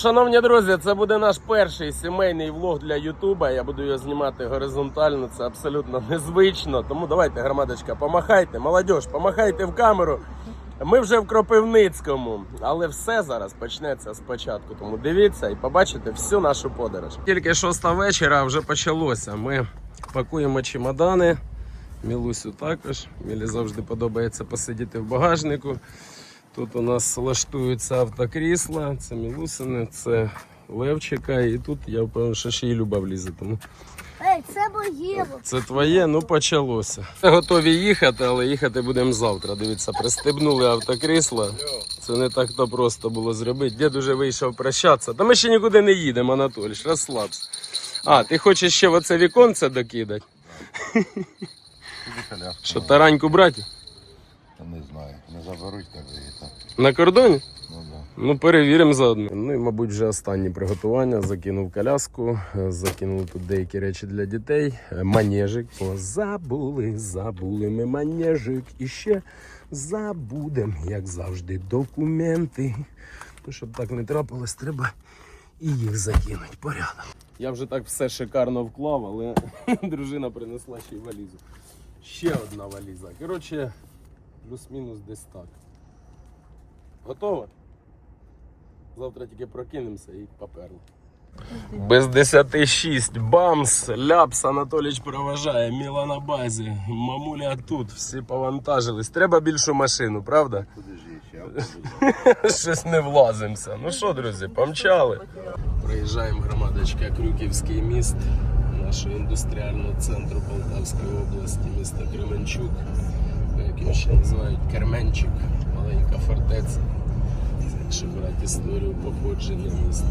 Шановні друзі, це буде наш перший сімейний влог для Ютуба. Я буду його знімати горизонтально, це абсолютно незвично. Тому давайте, громадочка, помахайте, молодь, помахайте в камеру. Ми вже в Кропивницькому, але все зараз почнеться спочатку. Тому дивіться і побачите всю нашу подорож. Тільки шоста вечора вже почалося. Ми пакуємо чемодани. Мілусю також. Мілі завжди подобається посидіти в багажнику. Тут у нас лаштуються автокрісла, це Мілусини, це Левчика, і тут я впевнений, що ще й Люба влізе. Тому Ей, це моє. це твоє, ну почалося. Готові їхати, але їхати будемо завтра. Дивіться, пристебнули автокрісла. Це не так то просто було зробити. Дід уже вийшов прощатися. Та ми ще нікуди не їдемо, Анатолій, розслабся. А, ти хочеш ще в оце віконце докидати? Що, тараньку брати? Не знаю, не заберуть, так. На кордоні? Ну да. Ну, перевіримо заодно. Ну і, мабуть, вже останні приготування. Закинув коляску, закинув тут деякі речі для дітей. Е, Манежик. О, забули, забули ми манежик. І ще забудем, як завжди, документи. Ну, щоб так не трапилось, треба і їх закинути. Порядок. Я вже так все шикарно вклав, але дружина принесла ще й валізу. Ще одна валіза. Коротше, плюс-мінус десь так. Готово? Завтра тільки прокинемося і поперли. Без 10-6. Бамс, ляпс, Анатоліч проважає, Міла на базі, мамуля тут, всі повантажились. Треба більшу машину, правда? Щось не влазимося. Ну що, друзі, помчали. Проїжджаємо громадочка Крюківський міст нашого індустріального центру Полтавської області, міста Кременчук, як його ще називають Керменчик, маленька фортеця. Якщо брати історію походження міста.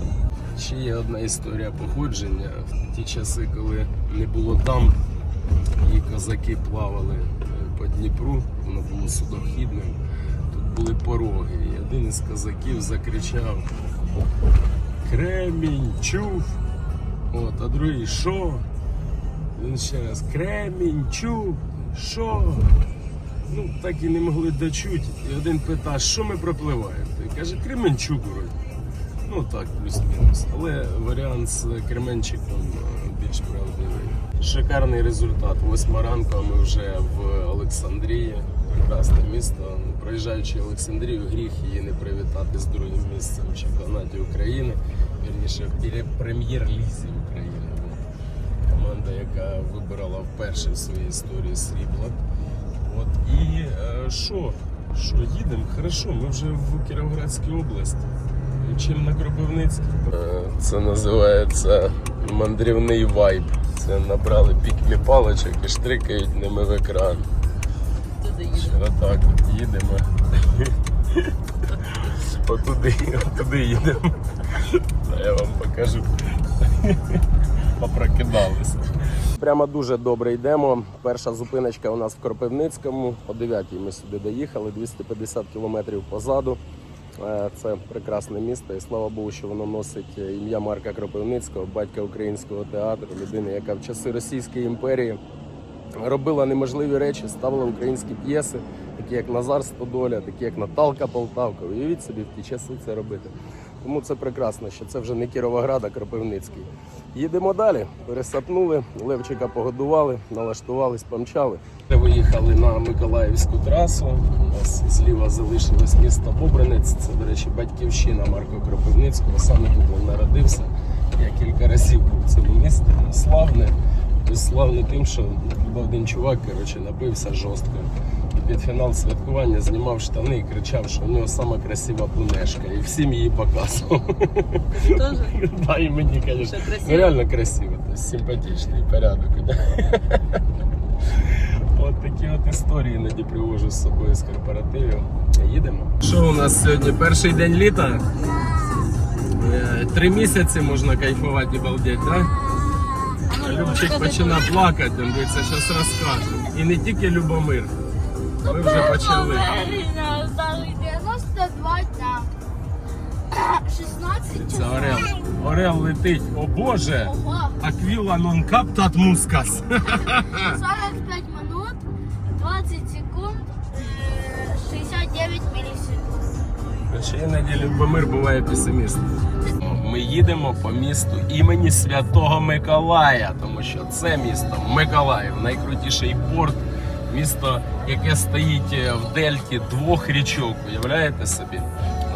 Ще є одна історія походження. В ті часи, коли не було там, і козаки плавали е, по Дніпру, воно було судохідним. Тут були пороги. І один із козаків закричав Кремінь, чув. От, а другий що? Він ще раз Кремінь, чув, що? Ну, так і не могли дочути. І один питає, що ми пропливаємо? Той каже, Кременчук вроді. Ну так, плюс-мінус. Але варіант з Кременчиком е, більш правдивий. Шикарний результат. Восьма ранку ми вже в Олександрії. Прекрасне місто. Проїжджаючи Олександрію, гріх її не привітати з другим місцем в чемпіонаті України. Вірніше, в прем'єр-лізі України. Команда, яка вибирала вперше в своїй історії срібло. От і е, що? Що, їдемо? Хорошо, ми вже в Кіровоградській області. Чим на Кропивницький? Це називається мандрівний вайб. Це набрали пікмі паличок і штрикають ними в екран. Отак от їдемо. Отуди, отуди їдемо. Я вам покажу. Попрокидалися. Прямо дуже добре йдемо. Перша зупиночка у нас в Кропивницькому. О 9 ми сюди доїхали, 250 кілометрів позаду. Е, Це прекрасне місто, і слава Богу, що воно носить ім'я Марка Кропивницького, батька українського театру, людини, яка в часи Російської імперії робила неможливі речі, ставила українські п'єси, такі як Назар Стодоля, такі як Наталка Полтавка. Уявіть собі в ті часи це робити. Тому це прекрасно, що це вже не Кіровоград, а Кропивницький. Їдемо далі. Пересапнули, Левчика погодували, налаштувались, помчали. Виїхали на Миколаївську трасу. У нас зліва залишилось місто Бобринець. Це, до речі, батьківщина Марка Кропивницького. Саме тут він народився. Я кілька разів був в цьому місті. Славне. Славне тим, що один чувак, коротше, напився жорстко. І під фінал святкування знімав штани і кричав, що у нього сама красива плунешка. І всім її показував. Тоже? Да, і мені. Що, красиво? Ну, реально красиво, то есть симпатичний порядок. От такі от історії іноді привожу з собою з корпоративів. Їдемо. Що у нас сьогодні? Перший день літа. Е, Три місяці можна кайфувати і балдеть, так? Любчик починає плакати, він дивиться, зараз розкаже. І не тільки Любомир. Ми вже почали. Стали 92 дня. 16 Це Орел. Орел летить. О Боже! Ого. Аквіла нон каптат мускас. 45 минут, 20 секунд, е, 69 мілісекунд. Ще іноді Любомир буває песиміст. їдемо по місту імені Святого Миколая, тому що це місто Миколаїв, найкрутіший порт, місто, яке стоїть е, в дельті двох річок. Уявляєте собі?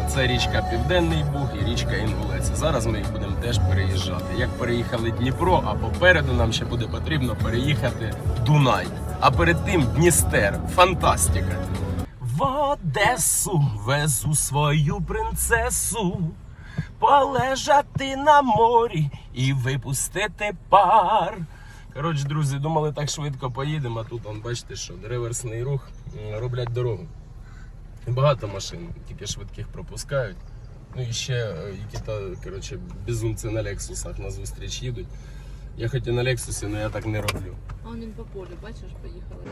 Це річка Південний Буг і річка Інгулець. Зараз ми їх будемо теж переїжджати. Як переїхали Дніпро, а попереду нам ще буде потрібно переїхати Дунай. А перед тим Дністер. Фантастика. В Одесу везу свою принцесу, полежати на морі і випустити пар. Коротше, друзі, думали так швидко поїдемо, а тут, он, бачите, що реверсний рух роблять дорогу. Багато машин, тільки швидких пропускають. Ну і ще е, які-то коротше, безумці на Лексусах на зустріч їдуть. Я хоч і на Лексусі, але я так не роблю. А він по полю, бачиш, поїхали.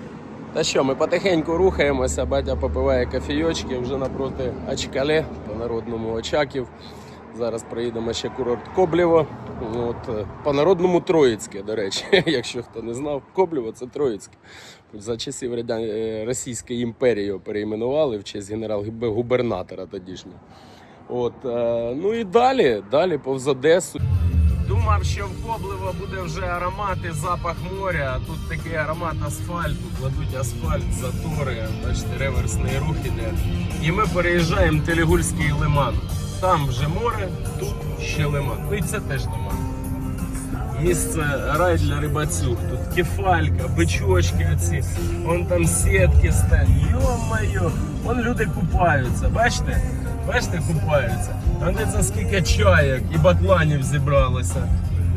Та що, ми потихеньку рухаємося, батя попиває кофійочки вже напроти Очкале, по-народному Очаків. Зараз проїдемо ще курорт Коблєво. От, е, по-народному Троїцьке, до речі, якщо хто не знав, Коблєво це Троїцьке. За часів е, Російської імперії його перейменували в честь генерал-губернатора тодішнього. От, е, ну і далі, далі повз Одесу. Думав, що в Коблево буде вже аромат і запах моря, тут такий аромат асфальту, кладуть асфальт, затори, бачите, реверсний рух іде. І ми переїжджаємо Телегульський лиман. Там вже море, тут ще лиман. Ну і це теж лиман. Місце рай для рибацюг. Тут кефалька, бичочки оці, вон там сітки стоять. Йо-моє, вон люди купаються, бачите? Бачите, купаються. Там де це скільки чаяк і бакланів зібралося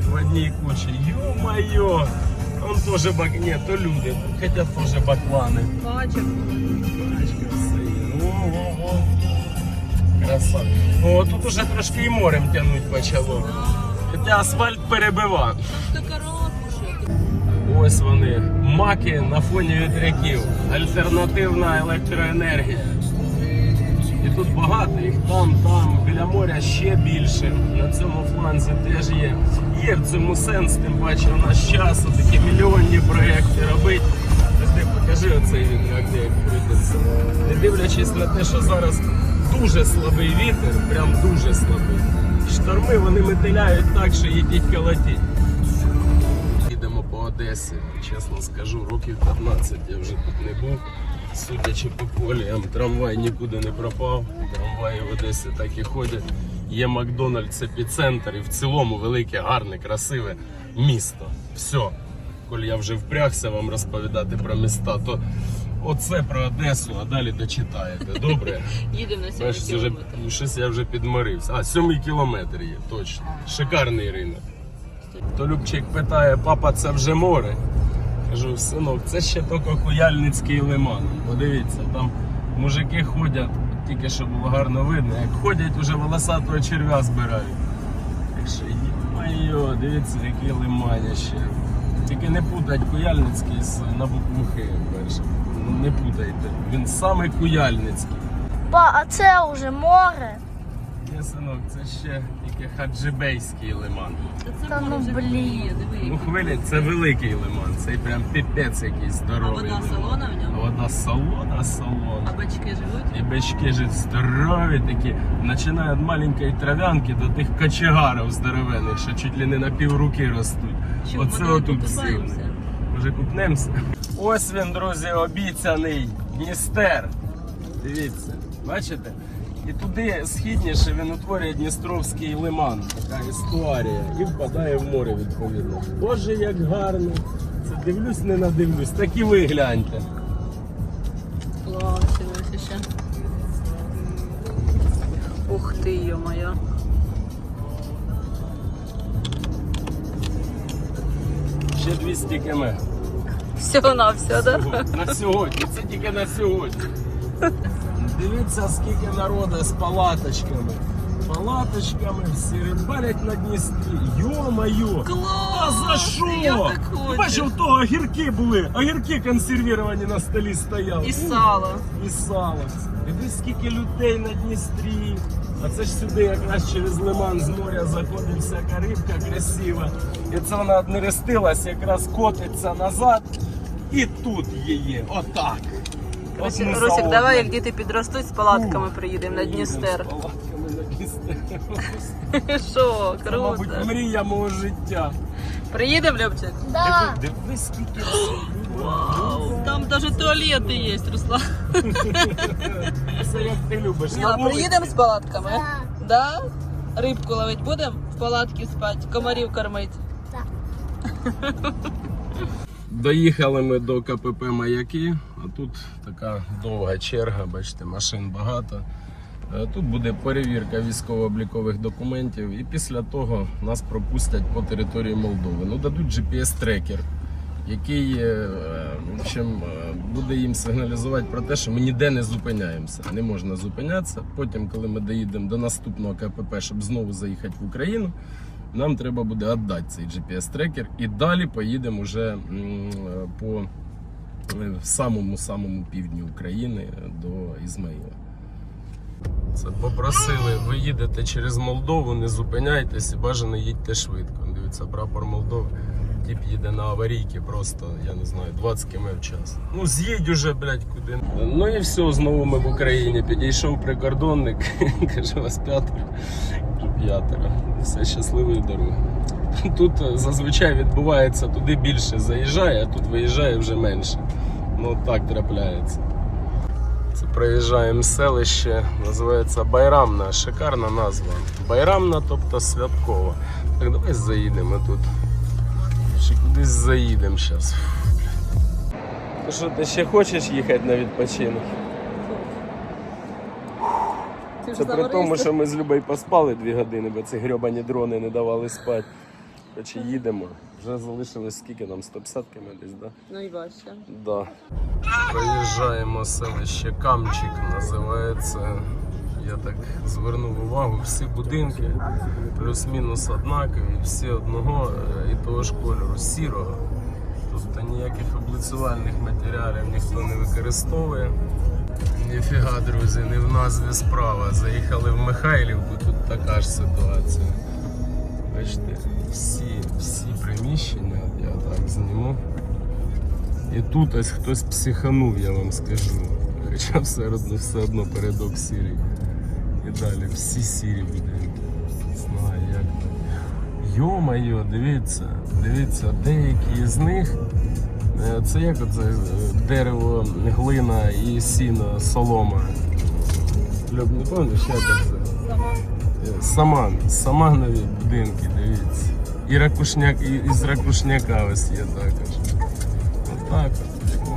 в одній кучі. Йо-моє! Вон теж бак... Ні, то люди, хоча теж баклани. Бачив. О, тут уже трошки і морем тягнуть почало. Хоча асфальт перебивав. Ось вони, маки на фоні вітряків. Альтернативна електроенергія. І тут багато їх там, там, біля моря ще більше. На цьому фланзі теж є. Є в цьому сенс, тим паче у нас часу такі мільйонні проекти робити. Ти покажи оцей де як крутиться. Не дивлячись на те, що зараз дуже слабий вітер, прям дуже слабий. Шторми вони метиляють так, що їдіть колотіть. Їдемо по Одесі. Чесно скажу, років 15 я вже тут не був. Судячи по коліям, трамвай нікуди не пропав. Трамваї в Одесі так і ходять. Є Макдональдс епіцентр і в цілому велике, гарне, красиве місто. Все. Коли я вже впрягся вам розповідати про міста, то оце про Одесу, а далі дочитаєте. Добре? Їдемо на сьогодні Бачите, вже, кілометр. щось я вже підморився. А, сьомий кілометр є, точно. Шикарний ринок. То Любчик питає, папа, це вже море. Кажу, синок, це ще тільки Куяльницький лиман. Подивіться, там мужики ходять, тільки що було гарно видно, як ходять, уже волосатого черв'я збирають. Так що, йо, дивіться, які лиманіще. Тільки не путать Куяльницький з на букву Х перше. Не путайте. Він саме Куяльницький. Ба, а це вже море. Ні, синок, це ще тільки хаджибейський лиман. Та це Та ну, блін. Ну, хвилі, це великий лиман, це прям піпець якийсь здоровий. А вода лиман. солона в ньому? Вода солона, А бачки живуть? І бички ж здорові такі, починає від маленької трав'янки до тих кочегарів здоровених, що чуть ли не на півруки ростуть. Що, Оце водою отут покупаємося? сильно. Може купнемося? Ось він, друзі, обіцяний Дністер. Дивіться, бачите? І туди східніше він утворює Дністровський лиман, така історія, і впадає в море відповідно. Боже, як гарно! Це дивлюсь, не надивлюсь. Так і ви гляньте. Клас, дивися ще. Ух ти, йо-моє. Ще 200 км. Всього на все, да? На сьогодні. Це тільки на сьогодні. Дивіться, скільки народу з палаточками. Палаточками всі рибалять на Дністрі. Йо-моє! А за що? Так хочу. Бачив, то огірки були, огірки консервіровані на столі стояли. І сало. І сало. Дивись, скільки людей на Дністрі. А це ж сюди якраз через лиман з моря заходить всяка рибка красива. І це вона нерестилась, якраз котиться назад. І тут її. Отак. От Русик, ми давай, як діти підростуть, з палатками приїдемо на Їдемо Дністер. з палатками на Дністер. Що, круто. мрія мого життя. Приїдемо, Любчик? Да. Дивись, скільки Вау, там навіть туалети є, Руслан. все як ти любиш. Міла, приїдемо з палатками? Да. Да? Рибку ловить будемо? В палатці спати, комарів кормить. Доїхали ми до КПП Маяки, а тут така довга черга, бачите, машин багато. Е, Тут буде перевірка військово-облікових документів, і після того нас пропустять по території Молдови. Ну, дадуть GPS-трекер, який е, в общем, е, буде їм сигналізувати про те, що ми ніде не зупиняємося. Не можна зупинятися. Потім, коли ми доїдемо до наступного КПП, щоб знову заїхати в Україну, нам треба буде віддати цей GPS-трекер і далі поїдемо вже е, по е, самому самому півдню України до Ізмаїла. Це попросили, ви їдете через Молдову, не зупиняйтесь і бажано їдьте швидко. Дивіться, прапор Молдови. Тіп їде на аварійки просто, я не знаю, 20 км в час. Ну з'їдь уже, блядь, куди. Ну і все, знову ми в Україні. Підійшов прикордонник, каже, вас п'ятеро. П'ятеро. Все щасливої дороги. Тут зазвичай відбувається туди більше заїжджає, а тут виїжджає вже менше. Ну так трапляється. Це проїжджаємо селище, називається Байрамна, шикарна назва. Байрамна, тобто святкова. Так, давай заїдемо тут. Кудись заїдемо зараз. Ну що, ти ще хочеш їхати на відпочинок? Ти Це при тому, що ми з Любою поспали дві години, бо ці грьобані дрони не давали спати. Короче, їдемо. Вже залишилось скільки нам? 150 км десь, так? Да? Ну і бачите. Да. Проїжджаємо селище Камчик, називається. Я так звернув увагу, всі будинки плюс-мінус однакові, всі одного е, і того ж кольору, сірого. Тобто ніяких облицювальних матеріалів ніхто не використовує. Ніфіга, друзі, не в назві справа. Заїхали в Михайлівку, тут така ж ситуація. Бачите, всі, всі приміщення, я так зніму. І тут ось хтось психанув, я вам скажу. Хоча все одно, все одно передок сірий. І далі всі сірі будинки. Знаю, як. Йо-майо, дивіться, дивіться, деякі з них. е, Це як оце е, дерево, глина і сіно, солома. Люб, не пам'ятаєш, як це? Е, Саман, саманові будинки, дивіться. І ракушняк, і, і з ракушняка ось є також. Отак от.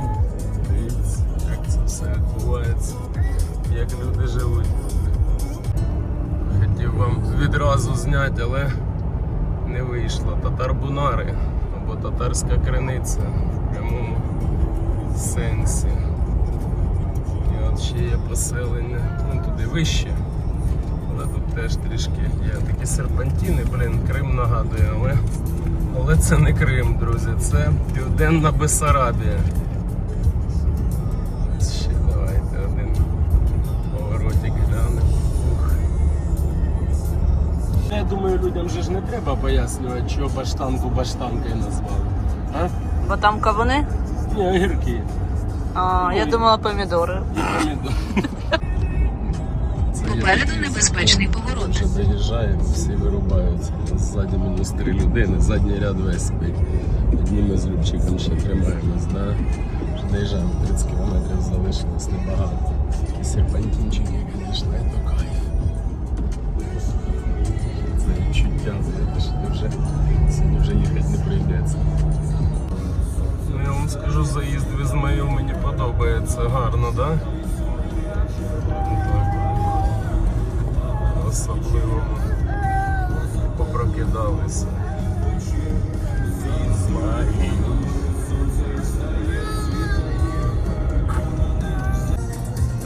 Дивіться, як це все відбувається, як люди живуть. Хотів вам відразу зняти, але не вийшло. Татар-бунари або татарська криниця в прямому сенсі. І от ще є поселення, ну туди вище. Але тут теж трішки є такі серпантини, блін, Крим нагадує, але, але це не Крим, друзі, це Південна Бесарабія. Думаю, людям же ж не треба пояснювати, що баштанку баштанкою назвали. А? Бо там кавуни? Ні, огірки. А, я думала помідори. І помідор. Це є Попереду такий небезпечний поворот. Що заїжджаємо, всі вирубаються. Ззаді мінус три людини, задній ряд весь спить. Одні ми з Любчиком ще тримаємось, да? Вже доїжджаємо 30 кілометрів залишилось небагато. Такі серпантинчики, звісно, вже вже їхати не прийдеться. Ну я вам скажу, заїзд в Ізмаїл мені подобається гарно? Да? Так. Особливо попрокидалися.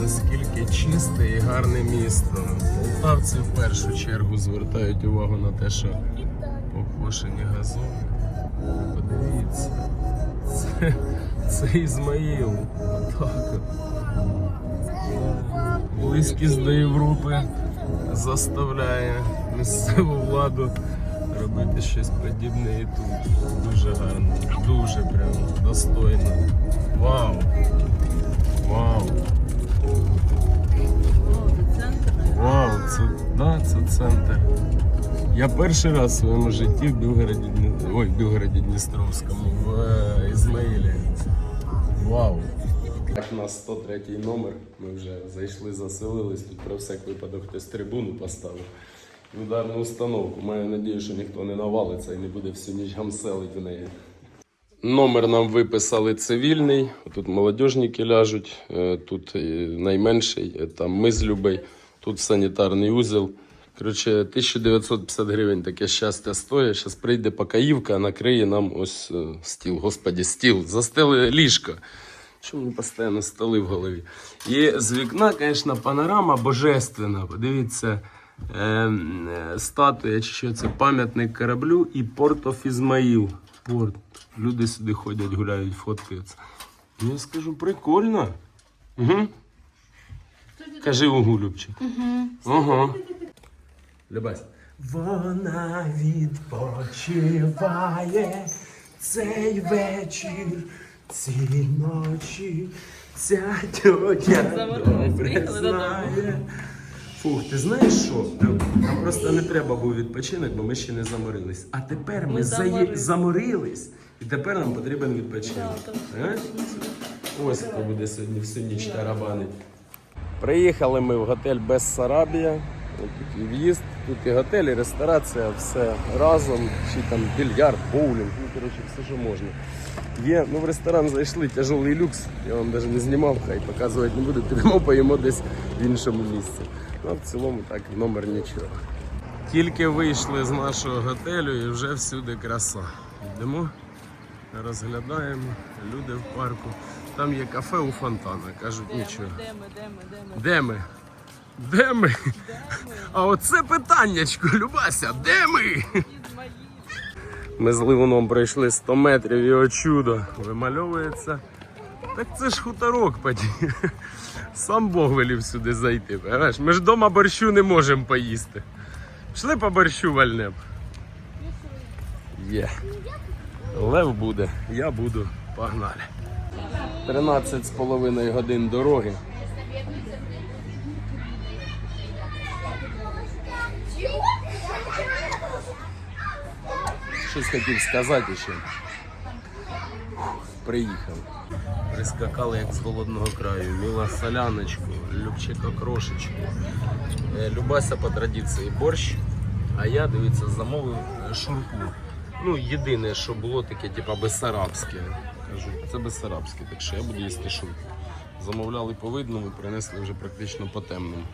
Наскільки чисте і гарне місто. Полтавці в першу чергу звертають увагу на те, що покошені газони. Подивіться. Це, це Ізмаїл. Отак. Близькість до Європи заставляє місцеву владу робити щось подібне і тут. Дуже гарно, дуже прямо достойно. Вау! Вау! Я перший раз в своєму житті в Білгороді, ой, в Білгороді Дністровському, в е, Ізмаїлі. Вау! Так, у нас 103 номер. Ми вже зайшли, заселились. Тут про всяк випадок хтось трибуну поставив. І Ударну установку. Маю надію, що ніхто не навалиться і не буде всю ніч гамселити в неї. Номер нам виписали цивільний. Тут молодіжники ляжуть, е, тут найменший, е, там ми тут санітарний узел. Коротше, 1950 гривень таке щастя стоїть. Зараз прийде покаївка, накриє нам ось е, стіл. Господі, стіл. Застели ліжко. Чому постійно столи в голові? І з вікна, звісно, панорама божественна. Подивіться, е, е, статуя, що це пам'ятник кораблю і Портов Ізмаїл. Порт. Люди сюди ходять, гуляють, фоткаються. Ну, Я скажу, прикольно. Угу. Кажи угу, Любчик. Угу. Ага. Любась. Вона відпочиває цей вечір, ці ночі. Ця тьотя добре знає. Фух, ти знаєш що? Нам просто не треба був відпочинок, бо ми ще не заморились. А тепер ми, Ми заї- заморились. заморились, і тепер нам потрібен відпочинок. Да? Ось хто буде сьогодні всю ніч тарабанить. Приїхали ми в готель Бессарабія. Тут і в'їзд, тут і готель, і ресторація, все разом, чи там більярд, боулінг, ну коротше, все, що можна. Є, ну в ресторан зайшли тяжелий люкс, я вам навіть не знімав, хай показувати не буду, підемо поїмо десь в іншому місці. Ну а в цілому так, номер нічого. Тільки вийшли з нашого готелю і вже всюди краса. Йдемо, розглядаємо, люди в парку. Там є кафе у фонтана, кажуть нічого. де ми, де ми, де ми? Де ми? Де ми? А оце питаннячко, Любася, де ми? Ми з Ливуном пройшли 100 метрів і о чудо вимальовується. Так це ж хуторок поді. Сам Бог велів сюди зайти. Понимаєш? Ми ж вдома борщу не можемо поїсти. Пішли по борщу вальнем. Є. Лев буде, я буду. Погнали. 13 з половиною годин дороги. Щось хотів сказати ще. Приїхав. Прискакали як з голодного краю. Міла соляночку, Любчика крошечку. Е, Любася по традиції борщ. А я, дивіться, замовив шурпу. Ну, єдине, що було таке, типа безсарабське. Кажу, це безсарабське, так що я буду їсти шурпу. Замовляли по видному, принесли вже практично по темному.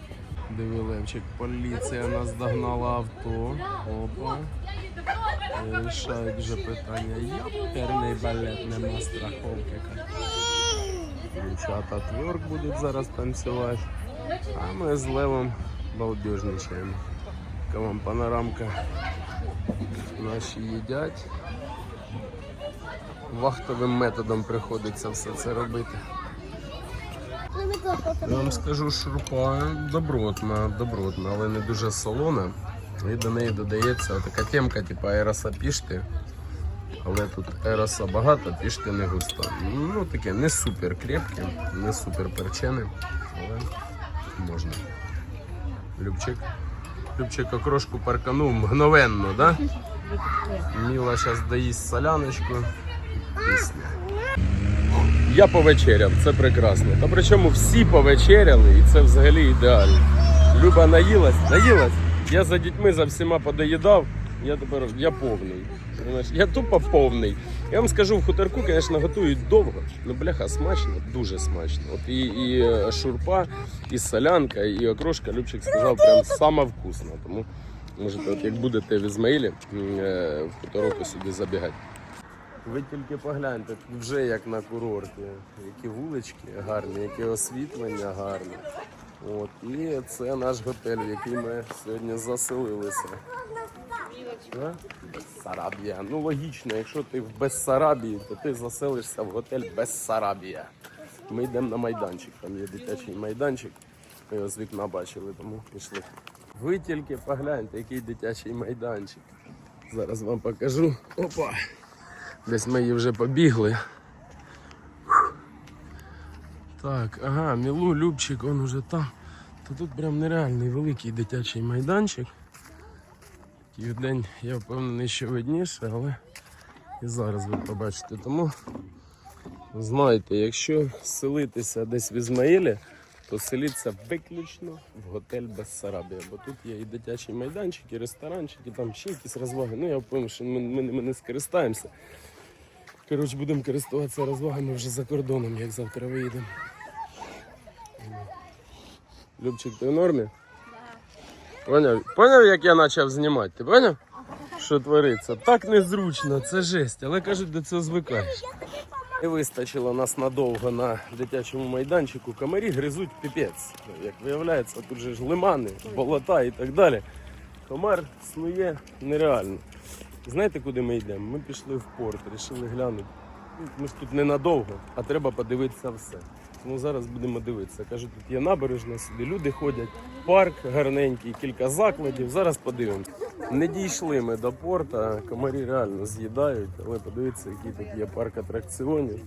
Диви, Левчик, поліція нас догнала авто. Опа. Рішають вже питання. Яперний балет, нема страховки. Дівчата тверк будуть зараз танцювати. А ми з Левом балдежничаємо. Така вам панорамка. Наші їдять. Вахтовим методом приходиться все це робити. Я вам скажу, шурпа добротна, добротна, але не дуже солона. І до неї додається така темка, типу аероса пішти. Але тут ероса багато, пішти не густо. Ну таке не супер крепке, не супер перчене, але можна. Любчик. Любчик окрошку парканув мгновенно, да? Міла зараз доїсть соляночку. Пісня. Я повечеряв, це прекрасно. Та причому всі повечеряли, і це взагалі ідеально. Люба наїлась, наїлась. Я за дітьми за всіма подоїдав. Я тепер я повний. Я тупо повний. Я вам скажу, в хуторку, звісно, готують довго. Ну, бляха, смачно, дуже смачно. От і, і е, шурпа, і солянка, і окрошка, Любчик сказав, прям сама вкусна. Тому можете, от як будете в Ізмаїлі, е, в хуторок сюди забігати. Ви тільки погляньте, вже як на курорті. Які вулички гарні, яке освітлення гарне. От, і це наш готель, в який ми сьогодні заселилися. А? Бессарабія. Ну логічно, якщо ти в Бессарабії, то ти заселишся в готель Бессарабія. Ми йдемо на майданчик, там є дитячий майданчик. Ми його з вікна бачили, тому пішли. Ви тільки погляньте, який дитячий майданчик. Зараз вам покажу. Опа! Десь ми її вже побігли. Так, ага, Мілу, Любчик, он уже там. То тут прям нереальний великий дитячий майданчик. Південь, я впевнений, що видніше, але і зараз ви побачите. Тому знайте, якщо селитися десь в Ізмаїлі, то селіться виключно в готель Бессарабія. Бо тут є і дитячий майданчик, і ресторанчик, і там ще якісь розваги. Ну я впевнений, що ми, ми, ми не скористаємося. Коротше, будемо користуватися розвагами вже за кордоном, як завтра виїдемо. Любчик, ти в нормі? Поняв? Поняв, як я почав знімати? Ти поняв? Що твориться? Так незручно, це жесть, але кажуть, до цього звикаєш. І вистачило нас надовго на дитячому майданчику. Комарі гризуть піпець. Як виявляється, тут же ж лимани, болота і так далі. Комар снує нереально. Знаєте, куди ми йдемо? Ми пішли в порт, вирішили глянути. Ну, Ми ж тут ненадовго, а треба подивитися все. Тому зараз будемо дивитися. Кажуть, тут є набережна, сюди люди ходять, парк гарненький, кілька закладів. Зараз подивимося. Не дійшли ми до порта, комарі реально з'їдають, але подивіться, який тут є парк атракціонів.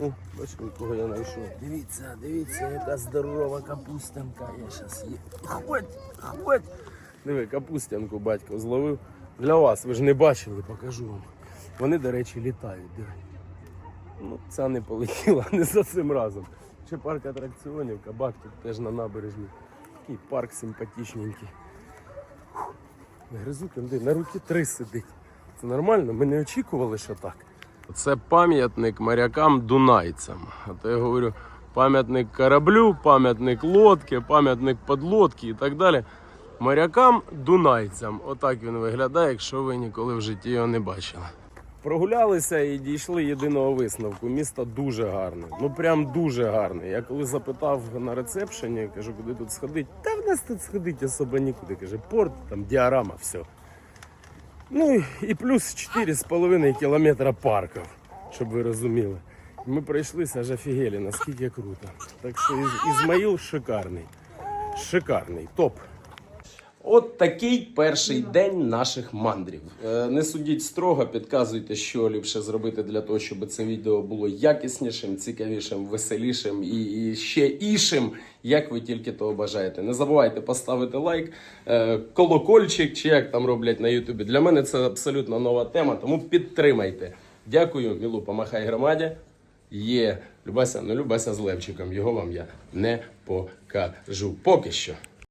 О, бачите, кого я знайшов. Дивіться, дивіться, яка здорова капустянка. Я зараз її. Хвать, хвать. Диви, капустянку батько зловив. Для вас, ви ж не бачили, покажу вам. Вони, до речі, літають. Ну, ця не полетіла, не за цим разом. Ще парк атракціонів, кабак тут теж на набережні. Такий парк Не гризу де на руки три сидить. Це нормально? Ми не очікували, що так. Це пам'ятник морякам дунайцям. А то я говорю, пам'ятник кораблю, пам'ятник лодки, пам'ятник подлодки і так далі. Морякам дунайцям. Отак він виглядає, якщо ви ніколи в житті його не бачили. Прогулялися і дійшли єдиного висновку. Місто дуже гарне. Ну прям дуже гарне. Я коли запитав на рецепшені, кажу, куди тут сходити. Та в нас тут сходити особо нікуди. Каже, порт, там діарама, все. Ну і плюс 4,5 кілометра парків, щоб ви розуміли. Ми пройшлися аж офігелі, наскільки круто. Так що Ізмаїл шикарний. Шикарний, топ. От такий перший день наших мандрів. Е, Не судіть строго, підказуйте, що ліпше зробити для того, щоб це відео було якіснішим, цікавішим, веселішим і, ще ішим, як ви тільки того бажаєте. Не забувайте поставити лайк, е, колокольчик, чи як там роблять на Ютубі. Для мене це абсолютно нова тема, тому підтримайте. Дякую, Мілу, помахай громаді. Є Любася, ну Любася з Левчиком. Його вам я не покажу. Поки що.